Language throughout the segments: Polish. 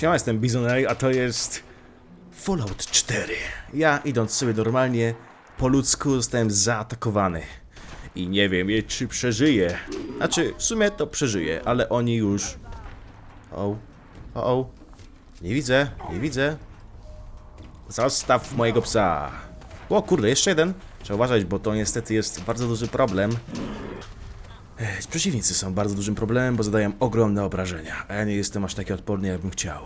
Siema, jestem Bizonary, a to jest Fallout 4. Ja idąc sobie normalnie po ludzku zostałem zaatakowany. I nie wiem, czy przeżyję. Znaczy, w sumie to przeżyję, ale oni już... O, o, o. Nie widzę, nie widzę. Zostaw mojego psa. O kurde, jeszcze jeden. Trzeba uważać, bo to niestety jest bardzo duży problem. Przeciwnicy są bardzo dużym problemem, bo zadają ogromne obrażenia, a ja nie jestem aż taki odporny, jakbym chciał.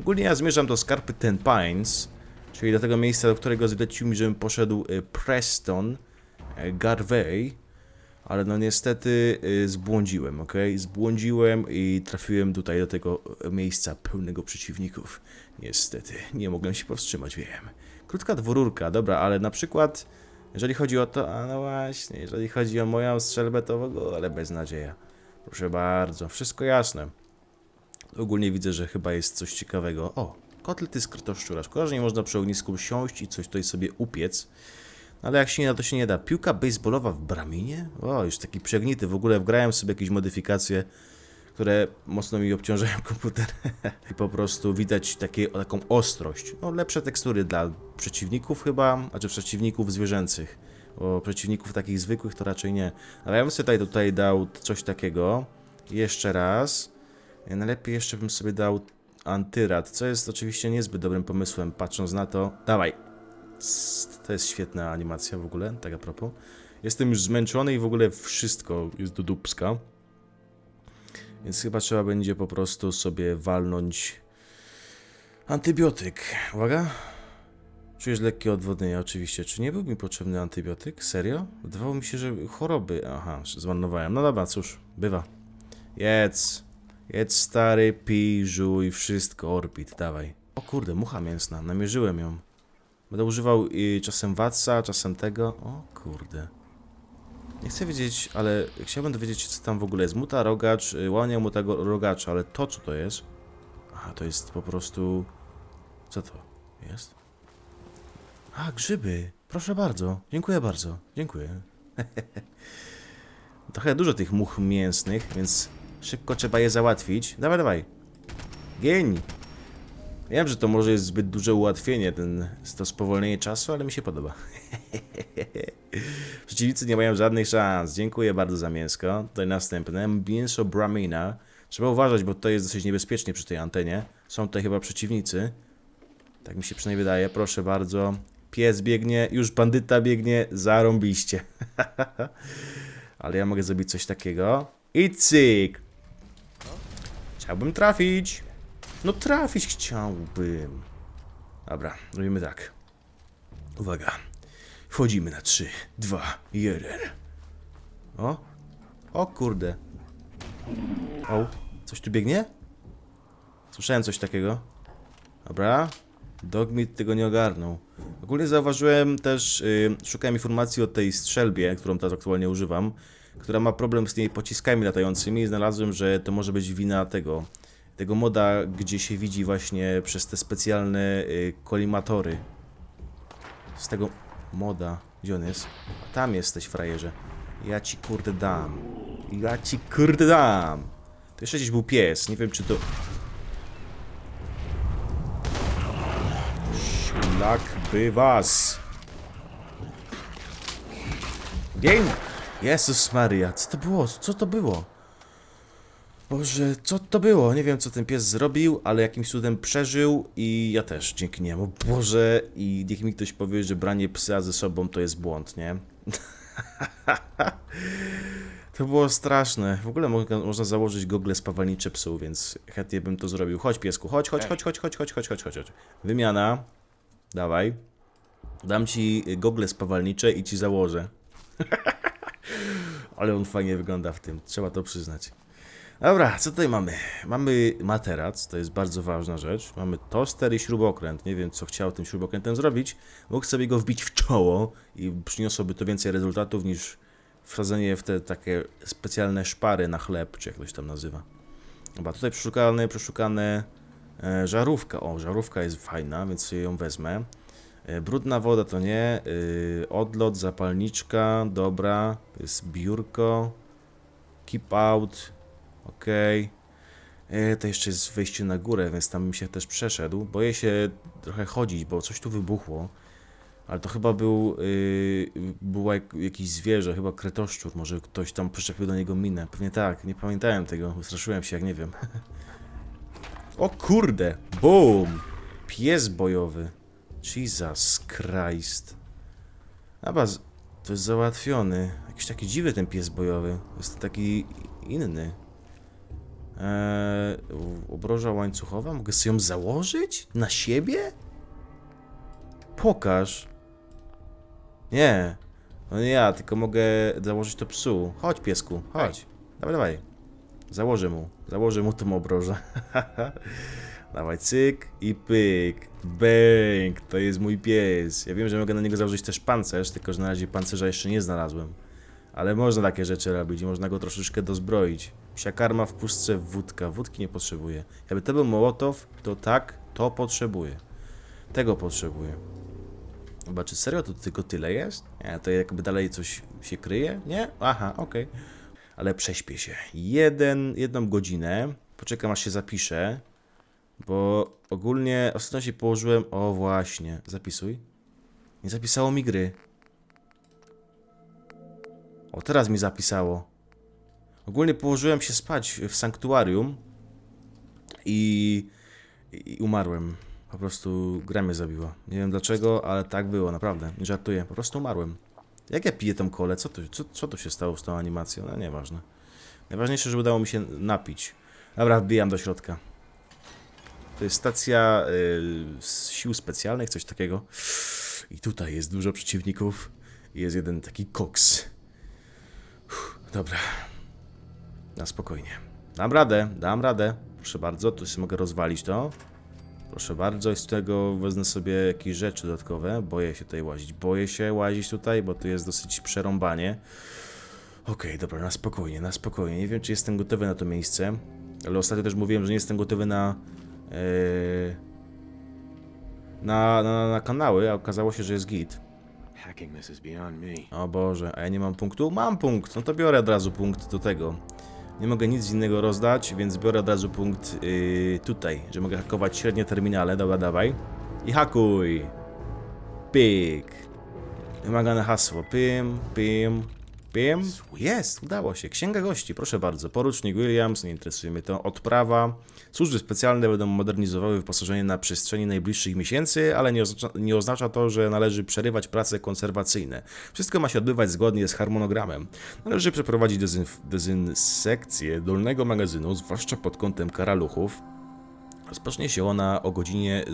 Ogólnie ja zmierzam do skarpy Ten Pines, czyli do tego miejsca, do którego zlecił mi, żebym poszedł y, Preston y, Garvey, ale no niestety y, zbłądziłem, ok? Zbłądziłem i trafiłem tutaj do tego miejsca pełnego przeciwników. Niestety, nie mogłem się powstrzymać, wiem. Krótka dwururka, dobra, ale na przykład jeżeli chodzi o to, a no właśnie, jeżeli chodzi o moją strzelbę, to w ogóle beznadzieja. Proszę bardzo, wszystko jasne. Ogólnie widzę, że chyba jest coś ciekawego. O, kotlety z krytoszczura. Szkoda, że nie można przy ognisku siąść i coś tutaj sobie upiec. No, Ale jak się nie da, to się nie da. Piłka baseballowa w braminie? O, już taki przegnity. W ogóle wgrałem sobie jakieś modyfikacje, które mocno mi obciążają komputer. I po prostu widać takie, taką ostrość. No, lepsze tekstury dla przeciwników chyba, znaczy przeciwników zwierzęcych. Bo przeciwników takich zwykłych to raczej nie. Ale ja bym sobie tutaj, tutaj dał coś takiego. Jeszcze raz. Najlepiej jeszcze bym sobie dał antyrad, co jest oczywiście niezbyt dobrym pomysłem, patrząc na to. Dawaj. To jest świetna animacja w ogóle, tak a propos. Jestem już zmęczony i w ogóle wszystko jest do dupska. Więc chyba trzeba będzie po prostu sobie walnąć antybiotyk. Uwaga. Czujesz lekkie odwodnienie, oczywiście. Czy nie był mi potrzebny antybiotyk? Serio? Wydawało mi się, że choroby. Aha, zmarnowałem. No dobra, cóż, bywa. Jedz. Jedz stary, pij, żuj, wszystko, orbit, dawaj. O kurde, mucha mięsna, namierzyłem ją. Będę używał y, czasem watsa, czasem tego. O kurde. Nie chcę wiedzieć, ale chciałbym dowiedzieć się, co tam w ogóle jest. Muta rogacz, y, łania muta go- rogacza, ale to co to jest? Aha, to jest po prostu... Co to jest? A, grzyby. Proszę bardzo. Dziękuję bardzo. Dziękuję. Trochę dużo tych much mięsnych, więc szybko trzeba je załatwić. Dawaj, dawaj. Gień. Wiem, że to może jest zbyt duże ułatwienie, ten, to spowolnienie czasu, ale mi się podoba. Przeciwnicy nie mają żadnych szans. Dziękuję bardzo za mięsko. Tutaj następne. Mięso Bramina. Trzeba uważać, bo to jest dosyć niebezpiecznie przy tej antenie. Są tutaj chyba przeciwnicy. Tak mi się przynajmniej wydaje. Proszę bardzo. Pies biegnie, już bandyta biegnie, zarąbiście. Ale ja mogę zrobić coś takiego. I cyk. Chciałbym trafić. No trafić chciałbym. Dobra, robimy tak. Uwaga. Wchodzimy na 3, 2, 1. O. O kurde. O. Coś tu biegnie? Słyszałem coś takiego. Dobra. Dogmit tego nie ogarnął. Ogólnie zauważyłem też, yy, szukałem informacji o tej strzelbie, którą teraz aktualnie używam, która ma problem z tymi pociskami latającymi i znalazłem, że to może być wina tego, tego moda, gdzie się widzi właśnie przez te specjalne yy, kolimatory. Z tego moda. Gdzie on jest? Tam jesteś, frajerze. Ja ci kurde dam. Ja ci kurde dam. To jeszcze gdzieś był pies. Nie wiem, czy to... Szlak by was. Dzień! Jezus Maria, co to było? Co to było? Boże, co to było? Nie wiem, co ten pies zrobił, ale jakimś cudem przeżył i ja też dzięki niemu. Boże, i niech mi ktoś powie, że branie psa ze sobą to jest błąd, nie? To było straszne. W ogóle mo można założyć gogle spawalnicze psu, więc chętnie bym to zrobił. Chodź piesku, chodź, chodź, chodź, chodź, chodź, chodź, chodź, chodź, chodź, chodź. Wymiana. Dawaj. Dam ci gogle spawalnicze i ci założę. Ale on fajnie wygląda w tym, trzeba to przyznać. Dobra, co tutaj mamy? Mamy materac, to jest bardzo ważna rzecz. Mamy toster i śrubokręt. Nie wiem, co chciał tym śrubokrętem zrobić. Mógł sobie go wbić w czoło i przyniosłoby to więcej rezultatów niż wsadzenie w te takie specjalne szpary na chleb, czy jak to się tam nazywa. Dobra, tutaj przeszukane, przeszukane e, żarówka. O, żarówka jest fajna, więc ją wezmę. E, brudna woda to nie. E, odlot, zapalniczka, dobra. To jest biurko. Keep out. Ok. E, to jeszcze jest wejście na górę, więc tam bym się też przeszedł. Boję się trochę chodzić, bo coś tu wybuchło. Ale to chyba był, yy, było jak, jakieś zwierzę, chyba kretoszczur, może ktoś tam przyczepił do niego minę. Pewnie tak, nie pamiętałem tego, ustraszyłem się jak nie wiem. o kurde, boom! Pies bojowy. Jesus Christ. Z- to jest załatwiony. Jakiś taki dziwny ten pies bojowy. Jest taki inny. Eee, obroża łańcuchowa? Mogę sobie ją założyć? Na siebie? Pokaż. Nie. No nie ja, tylko mogę założyć to psu. Chodź piesku, chodź. Dawaj, dawaj. Założę mu. Założę mu tą obrożę. dawaj, cyk i pyk. Bęk, to jest mój pies. Ja wiem, że mogę na niego założyć też pancerz, tylko że na razie pancerza jeszcze nie znalazłem. Ale można takie rzeczy robić można go troszeczkę dozbroić. Psia karma w puszce wódka. Wódki nie potrzebuję. Jakby to był Mołotow, to tak, to potrzebuję. Tego potrzebuję. Chyba, czy serio to tylko tyle jest? Nie, to jakby dalej coś się kryje? Nie? Aha, okej. Ale prześpię się. Jeden, jedną godzinę. Poczekam aż się zapiszę. Bo ogólnie ostatnio się położyłem. O właśnie, zapisuj. Nie zapisało mi gry. O, teraz mi zapisało. Ogólnie położyłem się spać w sanktuarium i, i umarłem. Po prostu gra mnie zabiła. Nie wiem dlaczego, ale tak było, naprawdę. Nie żartuję, po prostu umarłem. Jak ja piję tą kolę, co to, co, co to się stało z tą animacją? No nieważne. Najważniejsze, że udało mi się napić. Dobra, wbijam do środka. To jest stacja y, sił specjalnych, coś takiego. I tutaj jest dużo przeciwników. Jest jeden taki koks. Uff, dobra. Na spokojnie. Dam radę, dam radę. Proszę bardzo, tu sobie mogę rozwalić to. Proszę bardzo, i z tego wezmę sobie jakieś rzeczy dodatkowe. Boję się tutaj łazić. Boję się łazić tutaj, bo tu jest dosyć przerąbanie. Okej, dobra, na spokojnie, na spokojnie. Nie wiem, czy jestem gotowy na to miejsce, ale ostatnio też mówiłem, że nie jestem gotowy na. Yy, na, na, na kanały, a okazało się, że jest git. O Boże, a ja nie mam punktu? Mam punkt, no to biorę od razu punkt do tego. Nie mogę nic innego rozdać, więc biorę od razu punkt yy, tutaj, że mogę hakować średnie terminale. Dobra, dawaj. I hakuj. Pyk. Wymagane hasło. Pym, pym, pym. Jest, udało się. Księga gości, proszę bardzo. Porucznik Williams, nie interesuje mnie to. Odprawa. Służby specjalne będą modernizowały wyposażenie na przestrzeni najbliższych miesięcy, ale nie oznacza, nie oznacza to, że należy przerywać prace konserwacyjne. Wszystko ma się odbywać zgodnie z harmonogramem. Należy przeprowadzić dezynf- dezynsekcję dolnego magazynu, zwłaszcza pod kątem karaluchów. Rozpocznie się ona o godzinie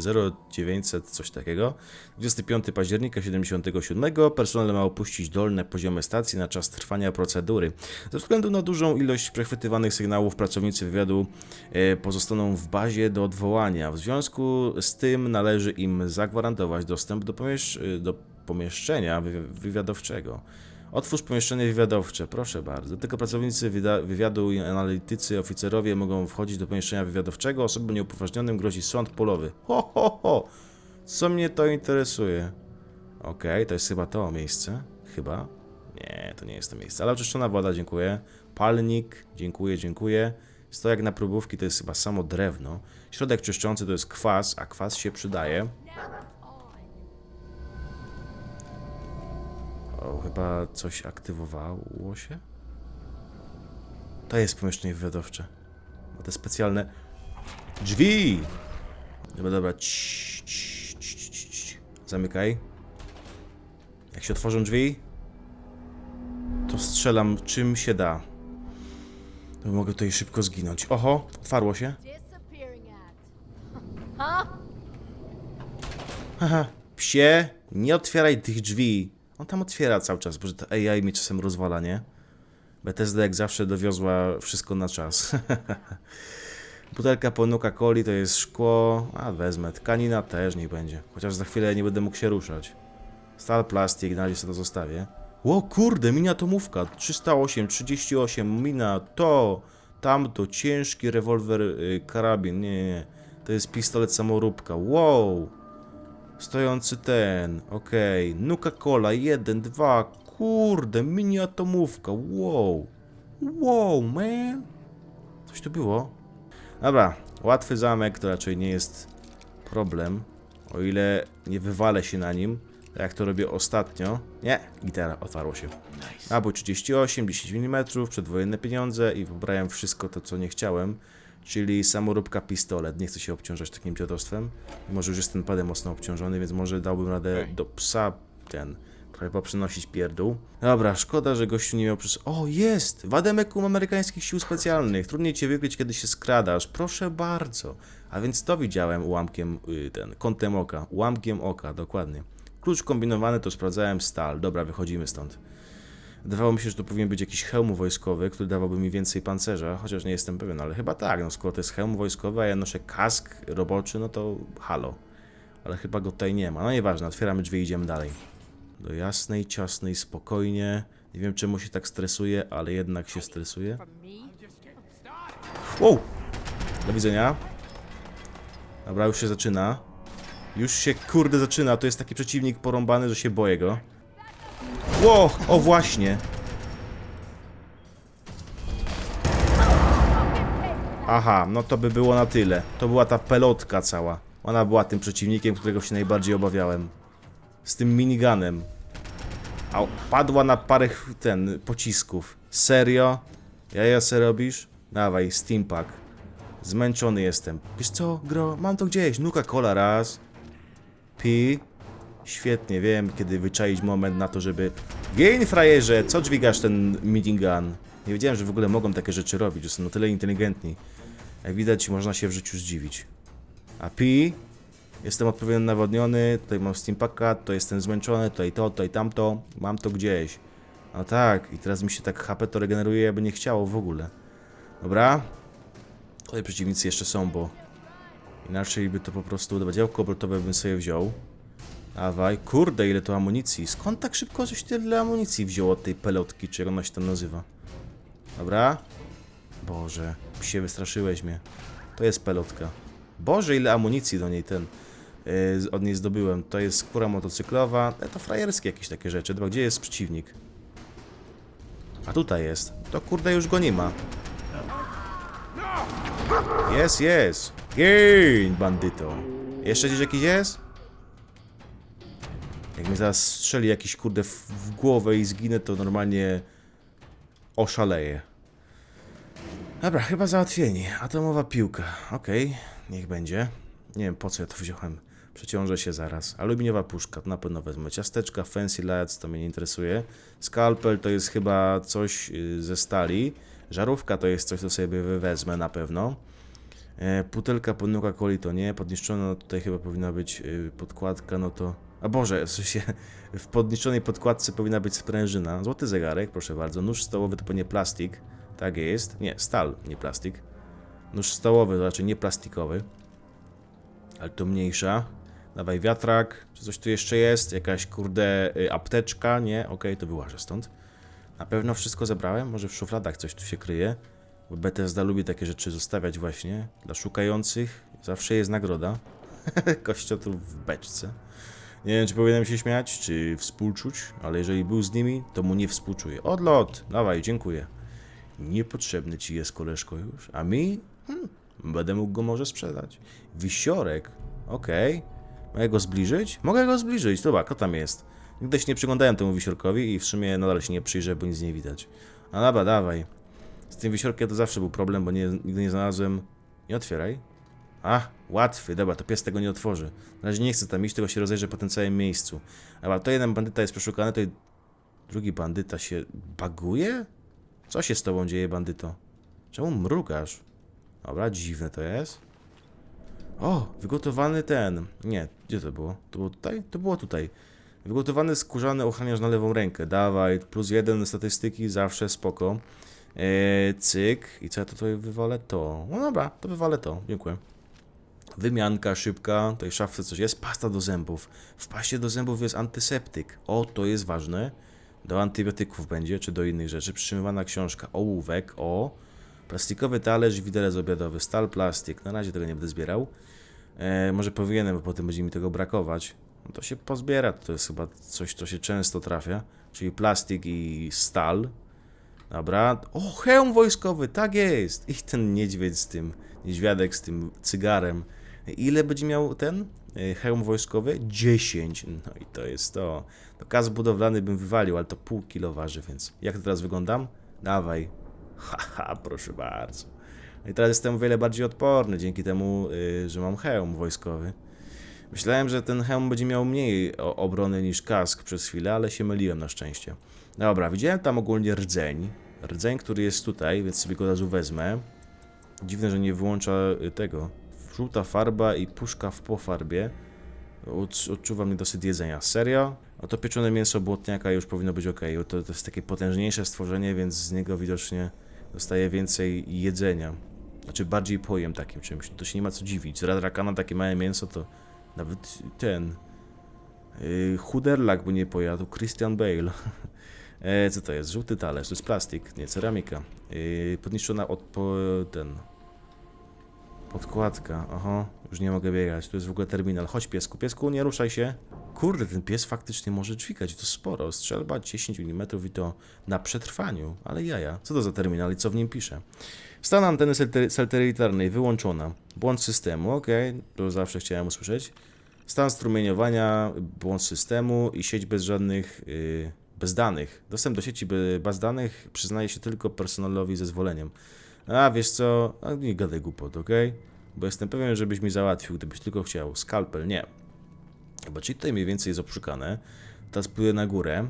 0900 coś takiego. 25 października 77 personel ma opuścić dolne poziomy stacji na czas trwania procedury. Ze względu na dużą ilość przechwytywanych sygnałów pracownicy wywiadu e, pozostaną w bazie do odwołania. W związku z tym należy im zagwarantować dostęp do, pomiesz- do pomieszczenia wywi- wywiadowczego. Otwórz pomieszczenie wywiadowcze, proszę bardzo. Tylko pracownicy wywiadu i analitycy, oficerowie mogą wchodzić do pomieszczenia wywiadowczego. Osobom nieupoważnionym grozi sąd polowy. Ho, ho, ho! Co mnie to interesuje? Okej, to jest chyba to miejsce. Chyba. Nie, to nie jest to miejsce. Ale oczyszczona woda, dziękuję. Palnik, dziękuję, dziękuję. Stojak na próbówki to jest chyba samo drewno. Środek czyszczący to jest kwas, a kwas się przydaje. O, chyba coś aktywowało się? To jest pomieszczenie wywiadowcze. Ma te specjalne drzwi! Dobra, dobra. Cii, cii, cii, cii, cii. Zamykaj. Jak się otworzą drzwi, to strzelam czym się da. To mogę tutaj szybko zginąć. Oho, otwarło się. Haha, psie, nie otwieraj tych drzwi. On tam otwiera cały czas, bo to AI mnie czasem rozwala, nie? Bethesda jak zawsze dowiozła wszystko na czas. Butelka po Nuka-Coli to jest szkło, a wezmę. Tkanina też niech będzie. Chociaż za chwilę nie będę mógł się ruszać. Stal, plastik, na razie sobie to zostawię. Ło kurde, mini atomówka. 308, 38, mina, to, tamto, ciężki rewolwer, y, karabin. Nie, nie, nie. To jest pistolet samoróbka. Wow! Stojący ten, okej. Nuka-Cola, jeden, dwa, kurde, mini atomówka, wow. Wow, man. Coś tu było? Dobra, łatwy zamek to raczej nie jest problem, o ile nie wywalę się na nim, tak jak to robię ostatnio. Nie, gitara otwarło się. Albo 38, 10 mm, przedwojenne pieniądze i wybrałem wszystko to, co nie chciałem, czyli samoróbka pistolet. Nie chcę się obciążać takim dziadostwem. Może już jest ten padem mocno obciążony, więc może dałbym radę do psa ten Chyba przynosić pierdół. Dobra, szkoda, że gościu nie miał przez... O, jest! Wademekum amerykańskich sił specjalnych. Trudniej cię wykryć, kiedy się skradasz. Proszę bardzo. A więc to widziałem ułamkiem, y, ten, kątem oka. Ułamkiem oka, dokładnie. Klucz kombinowany to sprawdzałem stal. Dobra, wychodzimy stąd. Wydawało mi się, że to powinien być jakiś hełm wojskowy, który dawałby mi więcej pancerza, chociaż nie jestem pewien, ale chyba tak, no skoro to jest hełm wojskowy, a ja noszę kask roboczy, no to halo. Ale chyba go tutaj nie ma. No nieważne, otwieramy drzwi i idziemy dalej. Do jasnej, ciasnej, spokojnie. Nie wiem czemu się tak stresuje, ale jednak się stresuje. Wow! Do widzenia. Dobra, już się zaczyna. Już się kurde zaczyna. To jest taki przeciwnik porąbany, że się boję go. Ło! O właśnie! Aha, no to by było na tyle. To była ta pelotka cała. Ona była tym przeciwnikiem, którego się najbardziej obawiałem. Z tym miniganem. A padła na parę ten pocisków. Serio? Jaja se robisz? Dawaj, steampack. Zmęczony jestem. Wiesz co, gro, mam to gdzieś. Nuka cola raz. Pi. Świetnie, wiem, kiedy wyczaić moment na to, żeby... Gień, frajerze! Co dźwigasz ten meeting gun? Nie wiedziałem, że w ogóle mogą takie rzeczy robić, że są na tyle inteligentni. Jak widać, można się w życiu zdziwić. A Pi... Jestem odpowiednio nawodniony, tutaj mam steampacka, to jestem zmęczony, tutaj to, tutaj tamto, mam to gdzieś. No tak, i teraz mi się tak HP to regeneruje, jakby nie chciało w ogóle. Dobra. Tutaj przeciwnicy jeszcze są, bo inaczej by to po prostu, dobra, działko obrotowe bym sobie wziął. Dawaj, kurde, ile to amunicji. Skąd tak szybko coś tyle amunicji wziął od tej pelotki, czy jak ona się tam nazywa? Dobra. Boże, psie, wystraszyłeś mnie. To jest pelotka. Boże, ile amunicji do niej ten yy, od niej zdobyłem. To jest skóra motocyklowa. E, to frajerskie jakieś takie rzeczy. Dobra, gdzie jest przeciwnik? A tutaj jest. To kurde już go nie ma. Jest, jest. Gień, bandyto. Jeszcze gdzieś jakiś jest? Jak mi zaraz strzeli jakiś kurde w, w głowę i zginę, to normalnie oszaleję. Dobra, chyba załatwieni. Atomowa piłka. Okej, niech będzie. Nie wiem po co ja to wziąłem. Przeciążę się zaraz. Aluminiowa puszka, to na pewno wezmę. Ciasteczka, fancy lads, to mnie nie interesuje. Skalpel to jest chyba coś y, ze stali. Żarówka to jest coś, co sobie wezmę na pewno. E, butelka pod Coca-Coli to nie. Podniszczona tutaj chyba powinna być y, podkładka, no to... A Boże, w sensie w podniszczonej podkładce powinna być sprężyna. Złoty zegarek, proszę bardzo. Nóż stołowy to pewnie plastik. Tak jest. Nie, stal, nie plastik. Nóż stołowy to raczej nie plastikowy. Ale to mniejsza. Dawaj wiatrak. Czy coś tu jeszcze jest? Jakaś kurde y, apteczka? Nie? Okej, to wyłażę stąd. Na pewno wszystko zebrałem? Może w szufladach coś tu się kryje? Bo Bethesda lubi takie rzeczy zostawiać właśnie. Dla szukających zawsze jest nagroda. Kościotrup w beczce. Nie wiem, czy powinienem się śmiać, czy współczuć, ale jeżeli był z nimi, to mu nie współczuję. Odlot! Dawaj, dziękuję. Niepotrzebny ci jest koleżko już, a mi? Hmm, będę mógł go może sprzedać. Wisiorek, okej. Mogę go zbliżyć? Mogę go zbliżyć, dobra, kto tam jest? Nigdy się nie przyglądałem temu wisiorkowi i w sumie nadal się nie przyjrzę, bo nic nie widać. A dobra, dawaj. Z tym wisiorkiem to zawsze był problem, bo nie, nigdy nie znalazłem... Nie otwieraj. A, łatwy, dobra, to pies tego nie otworzy. Na razie nie chcę tam iść, tylko się rozejrzę po tym całym miejscu. Dobra, to jeden bandyta jest przeszukany, to drugi bandyta się baguje? Co się z tobą dzieje, bandyto? Czemu mrugasz? Dobra, dziwne to jest. O, wygotowany ten. Nie, gdzie to było? To było tutaj? To było tutaj. Wygotowany skórzany ochroniarz na lewą rękę. Dawaj, plus jeden statystyki, zawsze spoko. Eee, cyk. I co ja tutaj wywalę? To. No dobra, to wywalę to. Dziękuję. Wymianka szybka. Tutaj w szafce coś jest. Pasta do zębów. W paście do zębów jest antyseptyk. O, to jest ważne. Do antybiotyków będzie, czy do innych rzeczy. Przytrzymywana książka. Ołówek. O. Plastikowy talerz, widelec obiadowy. Stal, plastik. Na razie tego nie będę zbierał. E, może powinienem, bo potem będzie mi tego brakować. No to się pozbiera. To jest chyba coś, co się często trafia. Czyli plastik i stal. Dobra. O, hełm wojskowy, tak jest. I ten niedźwiedź z tym niedźwiadek z tym cygarem. Ile będzie miał ten y, hełm wojskowy? 10. No i to jest to. To gaz budowlany bym wywalił, ale to pół kilo waży, więc jak teraz wyglądam? Dawaj. Haha, proszę bardzo. No i teraz jestem o wiele bardziej odporny dzięki temu, y, że mam hełm wojskowy. Myślałem, że ten hełm będzie miał mniej obrony niż kask przez chwilę, ale się myliłem na szczęście. Dobra, widziałem tam ogólnie rdzeń. Rdzeń, który jest tutaj, więc sobie go od razu wezmę. Dziwne, że nie wyłącza y, tego. Żółta farba i puszka w pofarbie. Odcz- Odczuwam niedosyt jedzenia. Serio? No to pieczone mięso błotniaka już powinno być ok. To, to jest takie potężniejsze stworzenie, więc z niego widocznie dostaje więcej jedzenia. Znaczy bardziej pojem takim czymś. To się nie ma co dziwić. Z radrakana takie małe mięso to nawet ten... Yy, Chuderlak by nie pojadł. Christian Bale. E, co to jest? Żółty talerz, to jest plastik, nie, ceramika. Yy, podniszczona od po, ten. Podkładka, aha, już nie mogę biegać. To jest w ogóle terminal. Chodź piesku, piesku, nie ruszaj się. Kurde, ten pies faktycznie może dźwigać, to sporo. Strzelba 10 mm i to na przetrwaniu, ale jaja. Co to za terminal i co w nim pisze? Stan anteny satel- satelitarnej wyłączona. Błąd systemu, ok, to zawsze chciałem usłyszeć. Stan strumieniowania, błąd systemu i sieć bez żadnych, yy, bez danych. Dostęp do sieci baz danych przyznaje się tylko personelowi ze zezwoleniem. A wiesz co, A nie gadaj głupot, ok? Bo jestem pewien, żebyś mi załatwił, gdybyś tylko chciał. Skalpel, nie. Chyba czyli tutaj mniej więcej jest obszukane. Teraz pójdę na górę.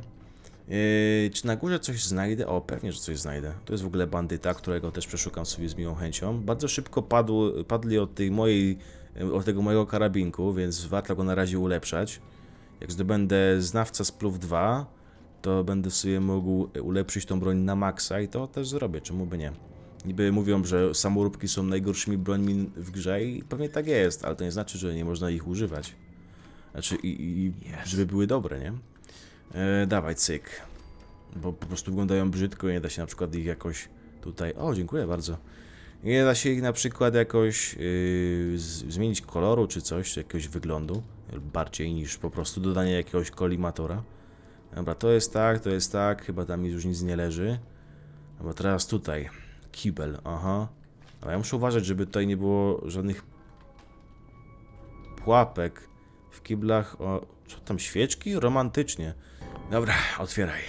Yy, czy na górze coś znajdę? O, pewnie, że coś znajdę. To jest w ogóle bandyta, którego też przeszukam sobie z miłą chęcią. Bardzo szybko padł, padli od tej mojej, od tego mojego karabinku, więc warto go na razie ulepszać. Jak zdobędę znawca spluw 2, to będę sobie mógł ulepszyć tą broń na maksa i to też zrobię, czemu by nie. Niby mówią, że samoróbki są najgorszymi brońmi w grze i pewnie tak jest, ale to nie znaczy, że nie można ich używać. Znaczy, i, i żeby były dobre, nie? E, dawaj, cyk. Bo po prostu wyglądają brzydko i nie da się na przykład ich jakoś tutaj... O, dziękuję bardzo. Nie da się ich na przykład jakoś yy, zmienić koloru czy coś, czy jakiegoś wyglądu. Bardziej niż po prostu dodanie jakiegoś kolimatora. Dobra, to jest tak, to jest tak. Chyba tam mi już nic nie leży. Dobra, teraz tutaj. Kibel, aha. Ale ja muszę uważać, żeby tutaj nie było żadnych pułapek w kiblach. O, co tam, świeczki? Romantycznie. Dobra, otwieraj.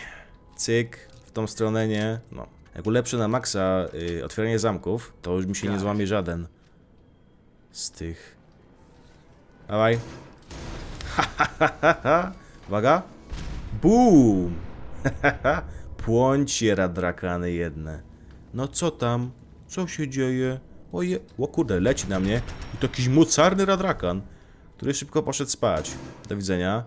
Cyk, w tą stronę nie. No. Jak ulepszę na maksa y, otwieranie zamków, to już mi się nie złamie żaden z tych. Dawaj. Uwaga. Boom! Płącie radrakany jedne. No co tam? Co się dzieje? Oje... O kurde, leci na mnie. I to jakiś mocarny radrakan, który szybko poszedł spać. Do widzenia.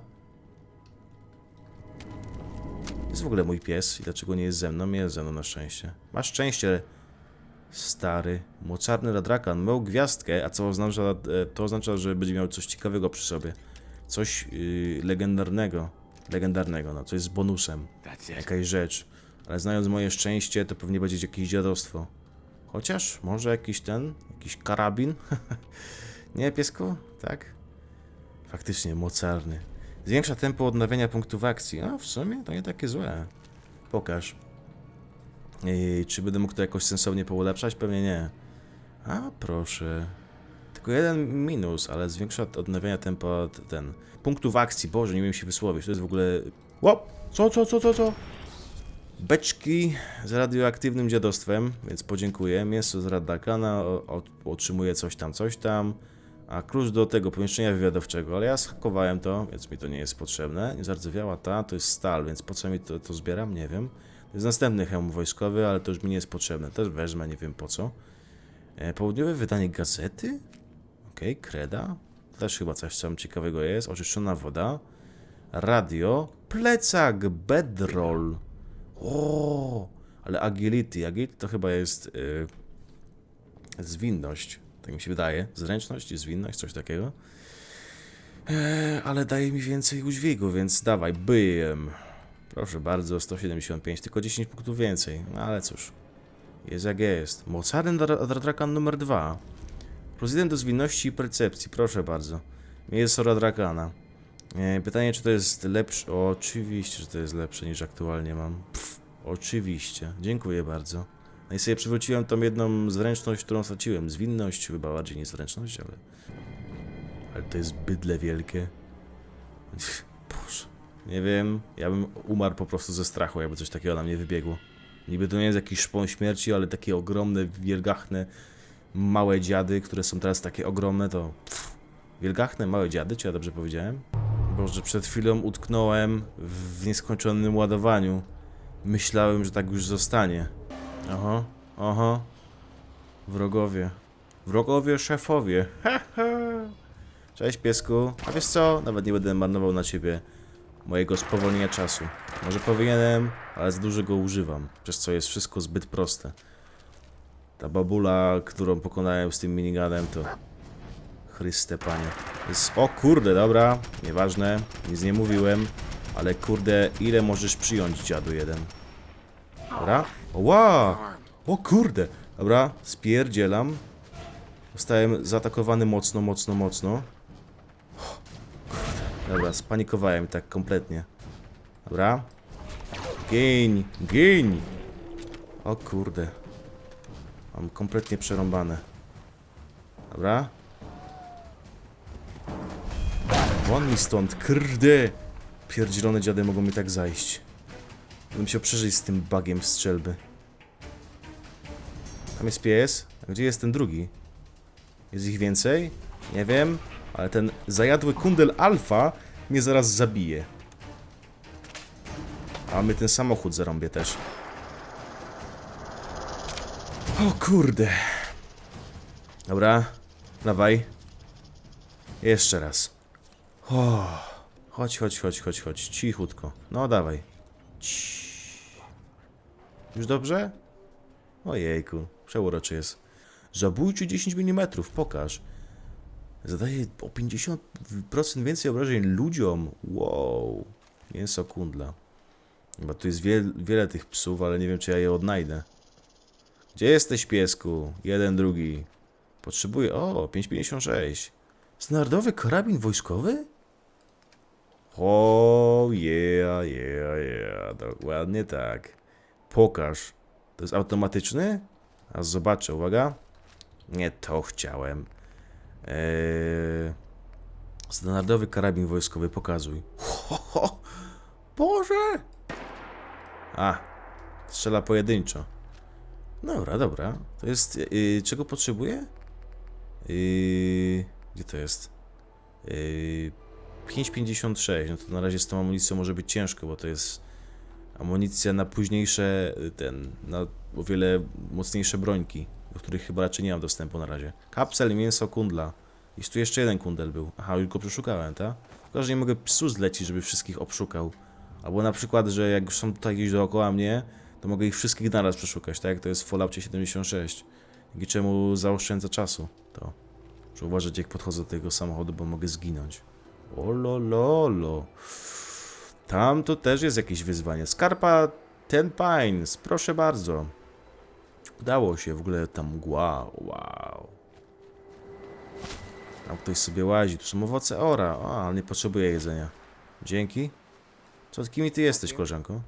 Jest w ogóle mój pies i dlaczego nie jest ze mną? Jest ze mną na szczęście. Masz szczęście, stary. Mocarny radrakan miał gwiazdkę, a co oznacza, e, to oznacza, że będzie miał coś ciekawego przy sobie. Coś yy, legendarnego. Legendarnego, no, coś z bonusem. Jakaś rzecz. Ale znając moje szczęście, to pewnie będzie jakieś dziadostwo. Chociaż, może jakiś ten, jakiś karabin? nie, piesku? Tak? Faktycznie, mocarny. Zwiększa tempo odnawiania punktów akcji. A, w sumie to nie takie złe. Pokaż. Czy będę mógł to jakoś sensownie poulepszać? Pewnie nie. A, proszę. Tylko jeden minus, ale zwiększa odnawiania tempa ten. Punktów akcji. Boże, nie wiem się wysłowić. To jest w ogóle... Łop! Co, co, co, co, co? Beczki z radioaktywnym dziadostwem, więc podziękuję. Mięso z radakana, o- o- otrzymuję coś tam, coś tam. A klucz do tego pomieszczenia wywiadowczego, ale ja schakowałem to, więc mi to nie jest potrzebne. Nie zardzewiała ta, to jest stal, więc po co mi to, to zbieram, nie wiem. To jest następny hełm wojskowy, ale to już mi nie jest potrzebne. Też wezmę, nie wiem po co. E, południowe wydanie gazety? Okej, kreda. Też chyba coś tam ciekawego jest. Oczyszczona woda. Radio. Plecak bedroll. O, ale agility. Agility to chyba jest y, zwinność. Tak mi się wydaje. Zręczność i zwinność, coś takiego. E, ale daje mi więcej udźwigu, więc dawaj, bym. Proszę bardzo, 175, tylko 10 punktów więcej. No ale cóż. Jest jak jest. Mocarny Radrakan numer 2. Plus 1 do zwinności i percepcji, proszę bardzo. Mięso Radrakana. E, Pytanie, czy to jest lepsze? Oczywiście, że to jest lepsze niż aktualnie mam. Pff, oczywiście. Dziękuję bardzo. No i sobie przywróciłem tą jedną zręczność, którą straciłem. Zwinność, chyba bardziej nie zręczność, ale... Ale to jest bydle wielkie. Boże. Nie wiem, ja bym umarł po prostu ze strachu, jakby coś takiego na mnie wybiegło. Niby to nie jest jakiś szpon śmierci, ale takie ogromne, wielgachne, małe dziady, które są teraz takie ogromne, to... Pff, wielgachne, małe dziady, czy ja dobrze powiedziałem? Boże, przed chwilą utknąłem w nieskończonym ładowaniu. Myślałem, że tak już zostanie. Aha, aha. Wrogowie. Wrogowie, szefowie. Cześć piesku. A wiesz co? Nawet nie będę marnował na ciebie mojego spowolnienia czasu. Może powinienem, ale za dużo go używam, przez co jest wszystko zbyt proste. Ta babula, którą pokonałem z tym miniganem, to... Chryste panie. Jest... O kurde, dobra, nieważne, nic nie mówiłem, ale kurde, ile możesz przyjąć dziadu jeden? Dobra? Wow! O kurde! Dobra, spierdzielam. Zostałem zaatakowany mocno, mocno, mocno. Dobra, spanikowałem tak kompletnie. Dobra. Gień, gień! O kurde. Mam kompletnie przerąbane. Dobra. Won mi stąd, kurde! Pierdzielone dziady mogą mi tak zajść. Bym musiał przeżyć z tym bugiem strzelby. Tam jest pies. A gdzie jest ten drugi? Jest ich więcej? Nie wiem, ale ten zajadły kundel alfa mnie zaraz zabije. A my ten samochód zarąbię też. O kurde. Dobra, dawaj. Jeszcze raz. O, chodź, chodź, chodź, chodź, chodź. Cichutko. No dawaj. Ciii. Już dobrze? Ojejku, przeuroczy jest. Zabójczy 10 mm, pokaż. Zadaje o 50% więcej obrażeń ludziom. Wow. Mięso kundla. Chyba tu jest wie, wiele tych psów, ale nie wiem, czy ja je odnajdę. Gdzie jesteś, piesku? Jeden, drugi. Potrzebuję... O, 5,56. Standardowy karabin wojskowy? O, yeah, yeah, yeah. Dokładnie tak. Pokaż. To jest automatyczny? A zobaczę, uwaga. Nie to chciałem. Eee, standardowy karabin wojskowy, pokazuj. Ho, ho, Boże! A, strzela pojedynczo. Dobra, dobra. To jest. Yy, czego potrzebuję? Yy, gdzie to jest? Yy, 5,56. No to na razie z tą amunicją może być ciężko, bo to jest amunicja na późniejsze, y, ten, na o wiele mocniejsze brońki, do których chyba raczej nie mam dostępu na razie. Kapsel, mięso, kundla. I tu jeszcze jeden kundel był. Aha, już go przeszukałem, tak? Tylko, że nie mogę psu zlecić, żeby wszystkich obszukał. Albo na przykład, że jak są tutaj gdzieś dookoła mnie, to mogę ich wszystkich naraz przeszukać, tak jak to jest w Falloutie 76. Dzięki czemu zaoszczędza czasu. To. Muszę uważać, jak podchodzę do tego samochodu, bo mogę zginąć. O lolo. Tam to też jest jakieś wyzwanie. Skarpa Ten Pines, proszę bardzo. Udało się, w ogóle tam mgła, wow. Tam ktoś sobie łazi, tu są owoce ora, o, ale nie potrzebuję jedzenia. Dzięki. Co, kimi ty jesteś, koleżanko?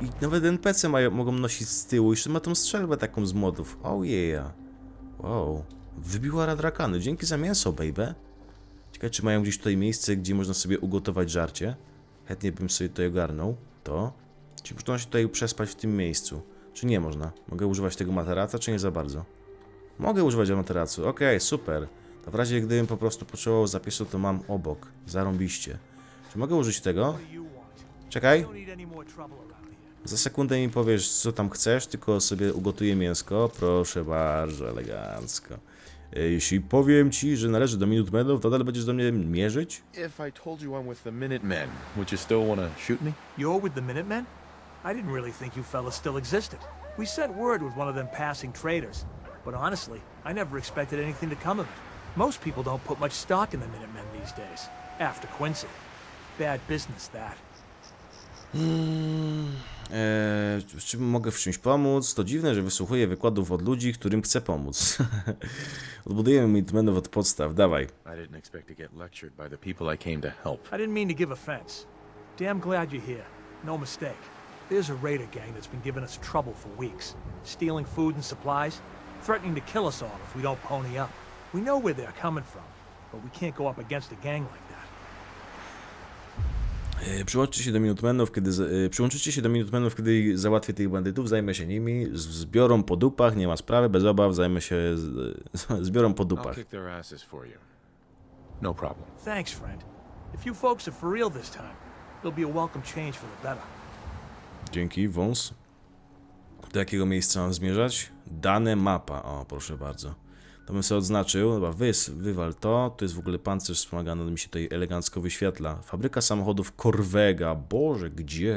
I nawet NPC mają, mogą nosić z tyłu, jeszcze ma tą strzelbę taką z modów. Oh yeah. Wow. Wybiła radrakany, dzięki za mięso, baby. Ciekawe, czy mają gdzieś tutaj miejsce, gdzie można sobie ugotować żarcie. Chętnie bym sobie tutaj ogarnął to. Czy można się tutaj przespać w tym miejscu? Czy nie można? Mogę używać tego materaca, czy nie za bardzo? Mogę używać materacu, okej, super. To w razie gdybym po prostu potrzebował zapisu, to mam obok. Zarąbiście. Czy mogę użyć tego? Czekaj. Za sekundę mi powiesz, co tam chcesz, tylko sobie ugotuję mięsko. Proszę bardzo, elegancko. Jeśli powiem ci, że należy do Minutemenów, nadal będziesz do mnie mierzyć? If I told you I'm with the Minutemen, would you still want to shoot me? You're with the Minutemen? I didn't really think you fellas still existed. We sent word with one of them passing traders. But honestly, I never expected anything to come of it. Most people don't put much stock in the Minutemen these days. After Quincy. Bad business, that. Eee, czy mogę w czymś pomóc? To dziwne, że wysłuchuję wykładów od ludzi, którym chcę pomóc. Odbudujemy Minutemenów od podstaw, dawaj. I didn't expect to get lectured by the people I came to help. I didn't mean to give offense. Damn glad you're here. No mistake. There's a raider gang that's been giving us trouble for weeks, stealing food and supplies, threatening to kill us all if we don't pony up. We know where they're coming from, but we can't go up against a gang like that. E, Przyłączcie się do Minutemenów, kiedy... e, Przyłączycie się do Minutemenów, kiedy załatwię tych bandytów, zajmę się nimi, zbiorą po dupach, nie ma sprawy, bez obaw, zajmę się... Z, zbiorą po dupach. No problem. Thanks, friend. If you folks are for real this time, it'll be a welcome change for the better. Dzięki, wąs. Do jakiego miejsca mam zmierzać? Dane mapa. O, proszę bardzo. To bym sobie odznaczył. Dobra, wys, wywal to. To jest w ogóle pancerz wspomagany, mi się tutaj elegancko wyświetla. Fabryka samochodów Corvega. Boże, gdzie?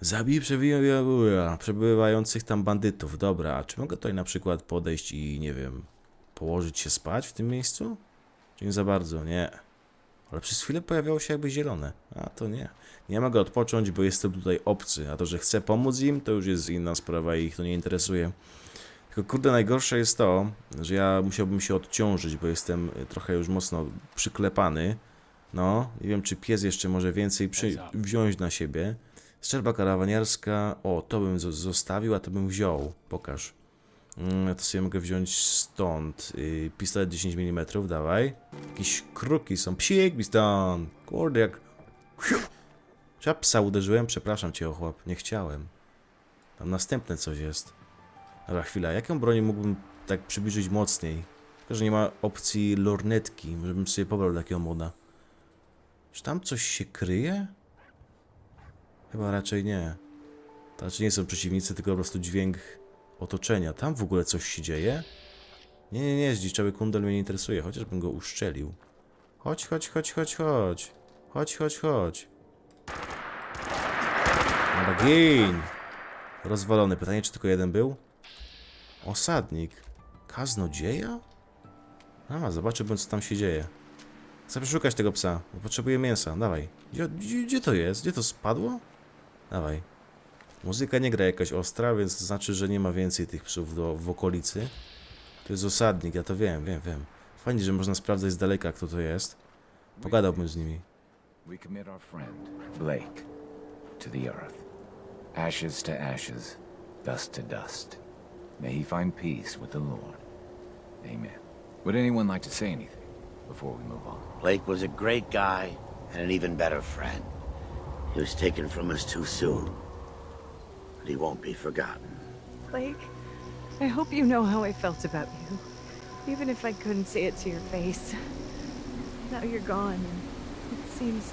Zabij przebywa- przebywających tam bandytów. Dobra, a czy mogę tutaj na przykład podejść i, nie wiem, położyć się spać w tym miejscu? Czy nie za bardzo? Nie. Ale przez chwilę pojawiało się jakby zielone. A to nie. Nie mogę odpocząć, bo jestem tutaj obcy. A to, że chcę pomóc im, to już jest inna sprawa i ich to nie interesuje. Tylko kurde, najgorsze jest to, że ja musiałbym się odciążyć, bo jestem y, trochę już mocno przyklepany. No, nie wiem, czy pies jeszcze może więcej przy... wziąć na siebie. Strzelba karawaniarska. O, to bym zo- zostawił, a to bym wziął. Pokaż. Mm, to sobie mogę wziąć stąd. Yy, pistolet 10 mm, dawaj. Jakieś kruki są. Psik mi stąd. Kurde, jak... Ja psa uderzyłem? Przepraszam cię, ochłap. Nie chciałem. Tam następne coś jest. Dobra, chwila. Jaką broń mógłbym tak przybliżyć mocniej? Tylko, że nie ma opcji lornetki. Żebym sobie pobrał takiego moda. Czy tam coś się kryje? Chyba raczej nie. To raczej nie są przeciwnicy, tylko po prostu dźwięk otoczenia. Tam w ogóle coś się dzieje? Nie, nie, nie, zdziczały kundel mnie nie interesuje, chociażbym go uszczelił. Chodź, chodź, chodź, chodź, chodź. Chodź, chodź, chodź. Dobra, gin. Rozwalony. Pytanie, czy tylko jeden był? Osadnik. Kaznodzieja? A, zobaczyłbym, co tam się dzieje. Chcę przeszukać tego psa, potrzebuję mięsa. Dawaj. Gdzie, gdzie, gdzie to jest? Gdzie to spadło? Dawaj. Muzyka nie gra jakaś ostra, więc to znaczy, że nie ma więcej tych psów do, w okolicy. To jest osadnik, ja to wiem, wiem, wiem. Fajnie, że można sprawdzać z daleka, kto to jest. Pogadałbym z nimi. We commit our friend, Blake, to the earth. Ashes to ashes, dust to dust. May he find peace with the Lord. Amen. Would anyone like to say anything before we move on? Blake was a great guy and an even better friend. He was taken from us too soon. But he won't be forgotten. Blake, I hope you know how I felt about you. Even if I couldn't say it to your face. Now you're gone, and it seems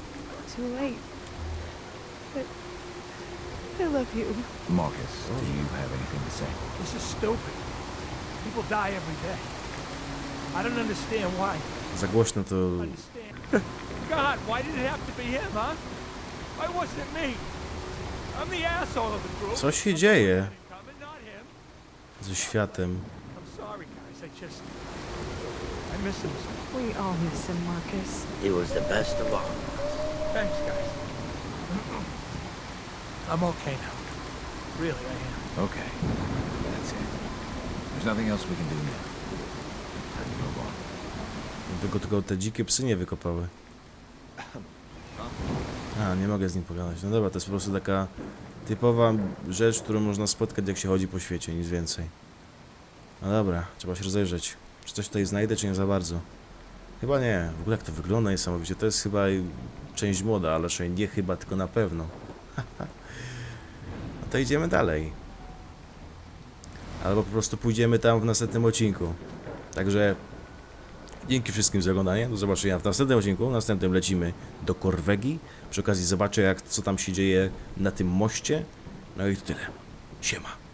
too late. But I love you. Marcus, do you have anything to say? This is stupid. People die every day. I don't understand why. Za głośno to... Understand? God, why did it have to be him, huh? Why wasn't it me? I'm the asshole of the group. Co się dzieje Coming, not ze światem? I'm sorry, guys. I just... I miss him so We all miss him, Marcus. He was the best of all. Of us. Thanks, guys. I'm okay now. Really, I am. Okay, that's it. There's nothing else we can do now. Time to move on. Tylko, tylko te dzikie psy nie wykopały. A, nie mogę z nim pogadać. No dobra, to jest po prostu taka typowa rzecz, którą można spotkać jak się chodzi po świecie, nic więcej. No dobra, trzeba się rozejrzeć. Czy coś tutaj znajdę, czy nie za bardzo? Chyba nie. W ogóle jak to wygląda niesamowicie. To jest chyba część młoda, ale nie chyba, tylko na pewno. to idziemy dalej. Albo po prostu pójdziemy tam w następnym odcinku. Także Dzięki wszystkim za oglądanie. Do zobaczenia w następnym odcinku. W następnym lecimy do Korwegi. Przy okazji zobaczę, jak co tam się dzieje na tym moście. No i tyle. Siema.